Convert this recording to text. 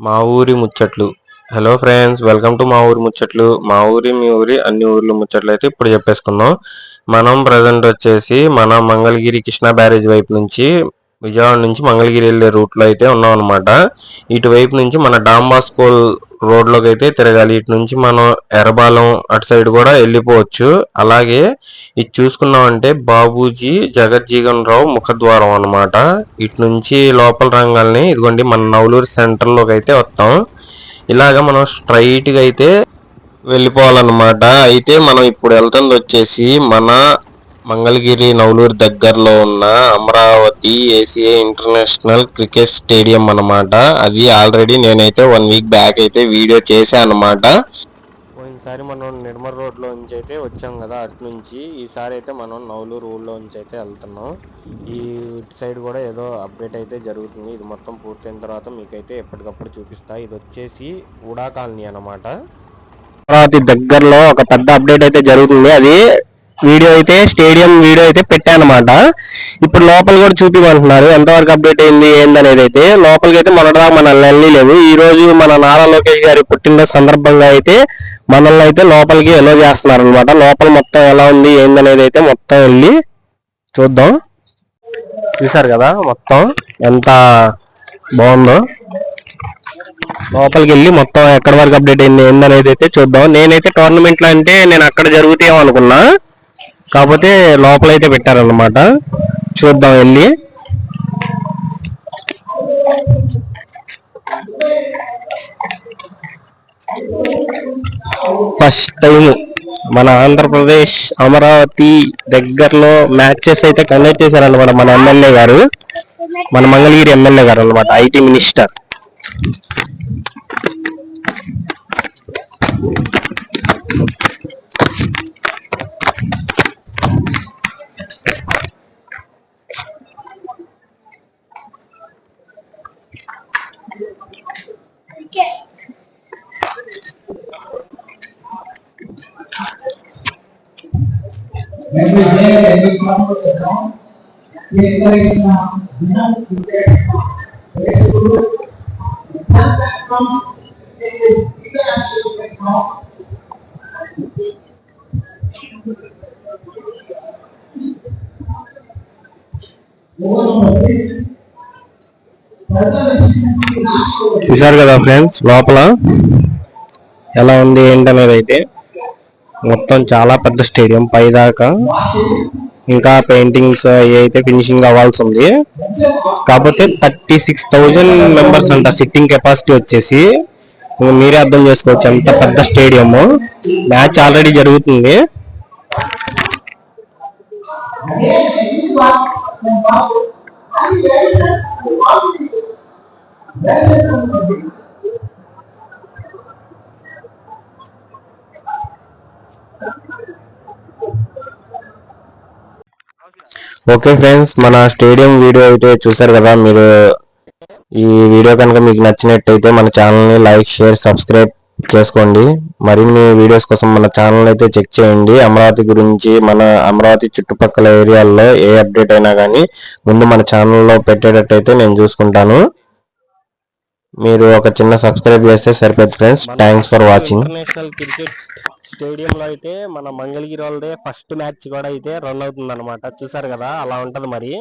మా ఊరి ముచ్చట్లు. హలో ఫ్రెండ్స్ వెల్కమ్ టు మా ఊరి ముచ్చట్లు. మా ఊరి మీ ఊరి అన్ని ఊర్లు ముచ్చట్లు అయితే ఇప్పుడు చెప్పేసుకుందాం. మనం ప్రజెంట్ వచ్చేసి మన మంగళగిరి కృష్ణా బ్యారేజ్ వైపు నుంచి విజయవాడ నుంచి మంగళగిరి వెళ్ళే రూట్లో అయితే ఉన్నాం అనమాట ఇటువైపు నుంచి మన డాంబాస్కోల్ రోడ్లోకి అయితే తిరగాలి. ఇటు నుంచి మనం ఎర్రబాలం అటు సైడ్ కూడా వెళ్ళిపోవచ్చు. అలాగే ఇది చూసుకున్నామంటే బాబూజీ జగజ్జీవన్ రావు ముఖద్వారం అనమాట ఇటు నుంచి లోపల రంగాల్ని ఇదిగోండి మన నవలూరు సెంటర్లోకి అయితే వస్తాం. ఇలాగ మనం స్ట్రైట్గా అయితే వెళ్ళిపోవాలన్నమాట. అయితే మనం ఇప్పుడు వెళ్తుంది వచ్చేసి మన మంగళగిరి నవలూరు దగ్గరలో ఉన్న Amaravati ACA international cricket stadium అనమాట అది ఆల్రెడీ నేనైతే వన్ వీక్ బ్యాక్ అయితే వీడియో చేశాను అనమాట పోయినసారి మనం నిర్మల్ రోడ్లో నుంచి అయితే వచ్చాం కదా అటు నుంచి. ఈసారి అయితే మనం నవలూరు ఊళ్ళో నుంచి అయితే వెళ్తున్నాం. ఈ సైడ్ కూడా ఏదో అప్డేట్ అయితే జరుగుతుంది. ఇది మొత్తం పూర్తయిన తర్వాత మీకైతే ఎప్పటికప్పుడు చూపిస్తా. ఇది వచ్చేసి ఉడా కాలనీ అనమాట అమరావతి దగ్గరలో ఒక పెద్ద అప్డేట్ అయితే జరుగుతుంది. అది వీడియో అయితే స్టేడియం వీడియో అయితే పెట్టానమాట. ఇప్పుడు లోపల కూడా చూపిమంటున్నారు ఎంతవరకు అప్డేట్ అయింది ఏందనేది అయితే. లోపలికి అయితే మొన్నటిదాకా మనల్ని వెళ్ళి లేవు. ఈ రోజు మన నారా లోకేష్ గారి పుట్టినరోజు సందర్భంగా అయితే మనల్ని అయితే లోపలికి ఎలో చేస్తున్నారు అనమాట లోపల మొత్తం ఎలా ఉంది ఏందనేది అయితే మొత్తం వెళ్ళి చూద్దాం. చూసారు కదా మొత్తం ఎంత బాగుందో. లోపలికి వెళ్ళి మొత్తం ఎక్కడి వరకు అప్డేట్ అయింది ఏందనేది అయితే చూద్దాం. నేనైతే టోర్నమెంట్లు అంటే నేను అక్కడ జరుగుతాయేమో అనుకున్నా. కాకపోతే లోపల అయితే పెట్టారన్నమాట. చూద్దాం వెళ్ళి. ఫస్ట్ టైం మన ఆంధ్రప్రదేశ్ అమరావతి దగ్గరలో మ్యాచెస్ అయితే కండక్ట్ చేశారనమాట మన ఎమ్మెల్యే గారు. మన మంగళగిరి ఎమ్మెల్యే గారు అనమాట IT minister. every day, every conference around, we encourage now, do not prepare now. Let's do it. Have that come in the international platform. One of the things చూసారు కదా friends లోపల ఎలా ఉంది ఏంటనేది అయితే మొత్తం చాలా పెద్ద స్టేడియం పైదాకా. ఇంకా పెయింటింగ్స్ అయితే ఫినిషింగ్ అవ్వాల్సి ఉంది. కాకపోతే థర్టీ సిక్స్ థౌజండ్ మెంబర్స్ అంట సిట్టింగ్ కెపాసిటీ వచ్చేసి. మీరే అర్థం చేసుకోవచ్చు ఎంత పెద్ద స్టేడియం మ్యాచ్ ఆల్రెడీ జరుగుతుంది. ఓకే ఫ్రెండ్స్ మన స్టేడియం వీడియో అయితే చూసారు కదా మీరు ఈ వీడియో కనుక మీకు నచ్చినట్టయితే మన ఛానల్ని లైక్ షేర్ సబ్స్క్రైబ్ చేసుకోండి. మరిన్ని వీడియోస్ కోసం మన ఛానల్ అయితే చెక్ చేయండి. అమరావతి గురించి మన అమరావతి చుట్టుపక్కల ఏరియాల్లో ఏ అప్డేట్ అయినా కానీ ముందు మన ఛానల్లో పెట్టేటట్టయితే నేను చూసుకుంటాను. మీరు ఒక చిన్న సబ్స్క్రైబ్ చేస్తే సరిపోతుంది friends thanks for watching international cricket stadium లో అయితే మన మంగళగిరి వాళ్ళదే ఫస్ట్ మ్యాచ్ కూడా అయితే రన్ అవుతుంది అనమాట చూసారు కదా అలా ఉంటది మరి.